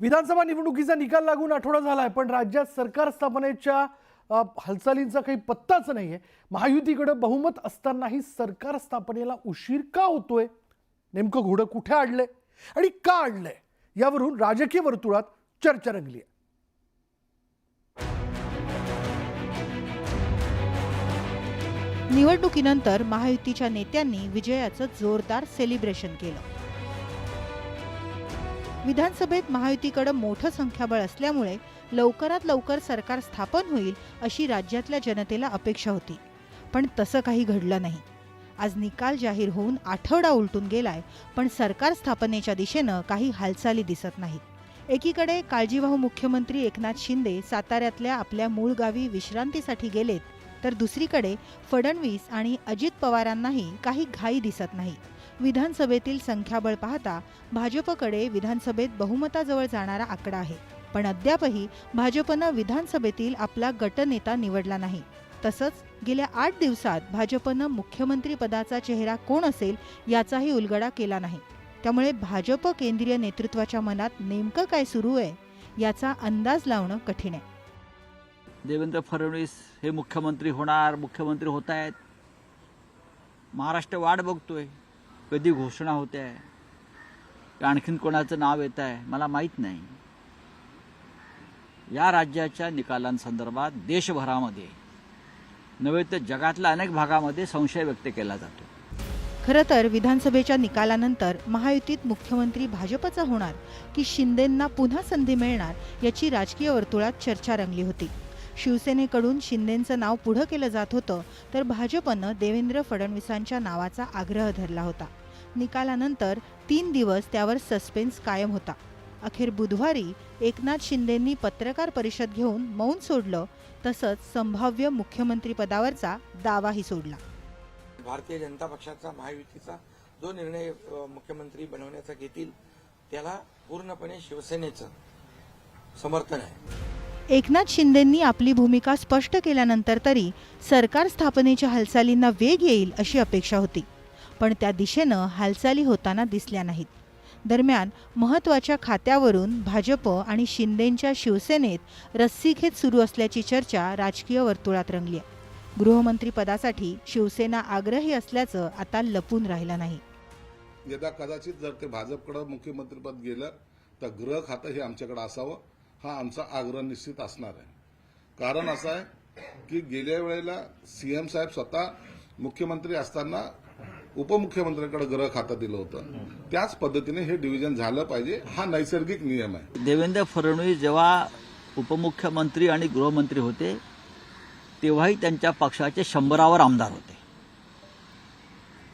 विधानसभा निवडणुकीचा निकाल लागून आठवडा झालाय पण राज्यात सरकार स्थापनेच्या हालचालींचा काही पत्ताच नाहीये. महायुतीकडे बहुमत असतानाही सरकार स्थापनेला उशीर का होतोय? नेमकं घोडं कुठे आणलंय आणि का आणलंय? यावरून राजकीय वर्तुळात चर्चा रंगली आहे निवडणुकीनंतर महायुतीच्या नेत्यांनी विजयाचं जोरदार सेलिब्रेशन केलं. विधानसभेत महायुतीकडे मोठं संख्याबळ असल्यामुळे लवकरात लवकर सरकार स्थापन होईल अशी राज्यातल्या जनतेला अपेक्षा होती. पण तसं काही घडलं नाही. आज निकाल जाहीर होऊन आठवडा उलटून गेलाय पण सरकार स्थापनेच्या दिशेनं काही हालचाली दिसत नाहीत. एकीकडे काळजीवाहू मुख्यमंत्री एकनाथ शिंदे साताऱ्यातल्या आपल्या मूळ गावी विश्रांतीसाठी गेलेत तर दुसरीकडे फडणवीस आणि अजित पवारांनाही काही घाई दिसत नाही. विधानसभेतील संख्याबळ पाहता भाजपकडे विधानसभेत बहुमताजवळ जाणारा आकडा आहे. पण अद्यापही भाजपनं विधानसभेतील आपला गटनेता निवडला नाही. तसंच गेल्या आठ दिवसात भाजपनं मुख्यमंत्रीपदाचा चेहरा कोण असेल याचाही उलगडा केला नाही. त्यामुळे भाजप केंद्रीय नेतृत्वाच्या मनात नेमकं काय सुरू आहे याचा अंदाज लावणं कठीण आहे. देवेंद्र फडणवीस हे मुख्यमंत्री होणार मुख्यमंत्री होत आहेत. महाराष्ट्र वाट बघतोय. कधी घोषणा होते आहे? आणखीन कोणाचं नाव येत आहे? मला माहीत नाही. या राज्याच्या निकालांसंदर्भात देशभरामध्ये नव्हे तर जगातल्या अनेक भागामध्ये संशय व्यक्त केला जातो. खरं तर विधानसभेच्या निकालानंतर महायुतीत मुख्यमंत्री भाजपचा होणार की शिंदेंना पुन्हा संधी मिळणार याची राजकीय वर्तुळात चर्चा रंगली होती. शिवसेनेकडून शिंदेंचं नाव पुढं केलं जात होतं तर भाजपनं देवेंद्र फडणवीसांच्या नावाचा आग्रह धरला होता. निकालानंतर तीन दिवस त्यावर सस्पेन्स कायम होता. अखेर बुधवारी एकनाथ शिंदेंनी पत्रकार परिषद घेऊन मौन सोडलं तसंच संभाव्य मुख्यमंत्रीपदावरचा दावाही सोडला. भारतीय जनता पक्षाचा महायुतीचा जो निर्णय मुख्यमंत्री बनवण्याचा घेतील त्याला पूर्णपणे शिवसेनेचं समर्थन आहे. एकनाथ शिंदेंनी आपली भूमिका स्पष्ट केल्यानंतर तरी सरकार स्थापनेच्या हालचालींना वेग येईल अशी अपेक्षा होती. पण त्या दिशेनं हालचाली होताना दिसल्या नाहीत. दरम्यान महत्त्वाच्या खात्यावरून भाजप आणि शिंदेंच्या शिवसेनेत रस्सीखेच सुरू असल्याची चर्चा राजकीय वर्तुळात रंगली आहे गृहमंत्रीपदासाठी शिवसेना आग्रही असल्याचं आता लपून राहिलं नाही. यदा कदाचित जर ते भाजपकडे मुख्यमंत्रीपद गेलं तर गृह खातं हे आमच्याकडे असावं. हा आमचा आग्रह निश्चित असणार आहे. कारण असं आहे की गेल्या वेळेला सीएम साहेब स्वतः मुख्यमंत्री असताना उपमुख्यमंत्र्यांकडे ग्रह खातं दिलं होतं. त्याच पद्धतीने हे डिव्हिजन झालं पाहिजे हा नैसर्गिक नियम आहे. देवेंद्र फडणवीस जेव्हा उपमुख्यमंत्री आणि गृहमंत्री होते तेव्हाही त्यांच्या पक्षाचे शंभरावर आमदार होते.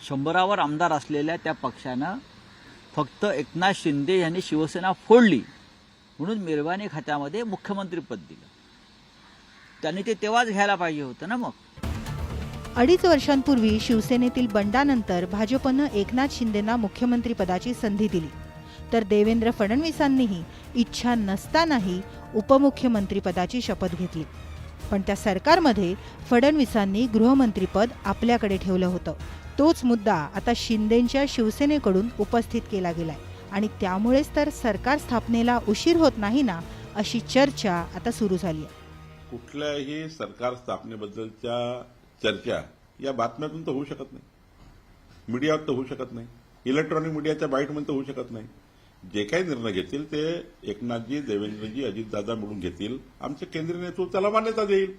शंभरावर आमदार असलेल्या त्या पक्षानं फक्त एकनाथ शिंदे यांनी शिवसेना फोडली. म्हणून मिरवानी खात्यामध्ये मुख्यमंत्रीपद दिलं. त्यांनी ते तेव्हाच घ्यायला पाहिजे होतं ना मग? अडीच वर्षांपूर्वी शिवसेनेतील बंडानंतर भाजपनं एकनाथ शिंदेंना मुख्यमंत्रीपदाची संधी दिली. तर देवेंद्र फडणवीसांनीही इच्छा नसतानाही उपमुख्यमंत्रीपदाची शपथ घेतली. पण त्या सरकारमध्ये फडणवीसांनी गृहमंत्रीपद आपल्याकडे ठेवलं होतं. तोच मुद्दा आता शिंदेंच्या शिवसेनेकडून उपस्थित केला गेलाय. आणि त्यामुळेच तर सरकार स्थापनेला उशीर होत नाही ना अशी चर्चा आता सुरू झाली आहे. कुठल्याही सरकार स्थापनेबद्दलच्या चर्चा या बातम्यातून तर होऊ शकत नाही. मीडियावर तर होऊ शकत नाही. इलेक्ट्रॉनिक मीडियाच्या बाईटमध्ये तर होऊ शकत नाही. जे काही निर्णय घेतील ते एकनाथजी देवेंद्रजी अजितदादा मिळून घेतील. आमचे केंद्रीय नेतृत्व त्याला मान्यता देईल.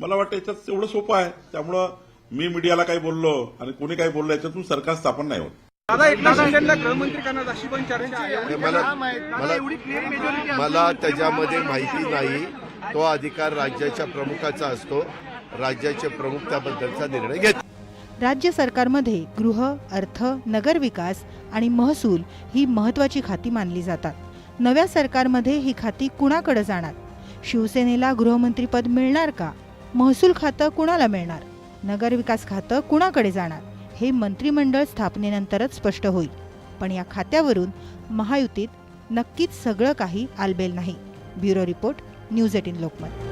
मला वाटतं याच्यात एवढं सोपं आहे. त्यामुळं मी मीडियाला काही बोललो आणि कोणी काही बोललो याच्यातून सरकार स्थापन नाही होत. दादा एकनाथ शिंदेला गृहमंत्री करण्यात अशी पण चर्चा आहे. मला मला मला त्याच्यामध्ये माहिती नाही. तो अधिकार राज्याच्या प्रमुखाचा असतो. राज्याचे प्रमुख त्याबद्दलचा निर्णय घेतात राज्य सरकारमध्ये गृह अर्थ नगरविकास आणि महसूल ही महत्वाची खाती मानली जातात. नव्या सरकारमध्ये ही खाती कुणाकडे जाणार? शिवसेनेला गृहमंत्रीपद मिळणार का? महसूल खातं कुणाला मिळणार? नगरविकास खातं कुणाकडे जाणार? हे मंत्रिमंडळ स्थापनेनंतरच स्पष्ट होईल. पण या खात्यावरून महायुतीत नक्कीच सगळं काही आलबेल नाही. Bureau report news eighteen Lokmat.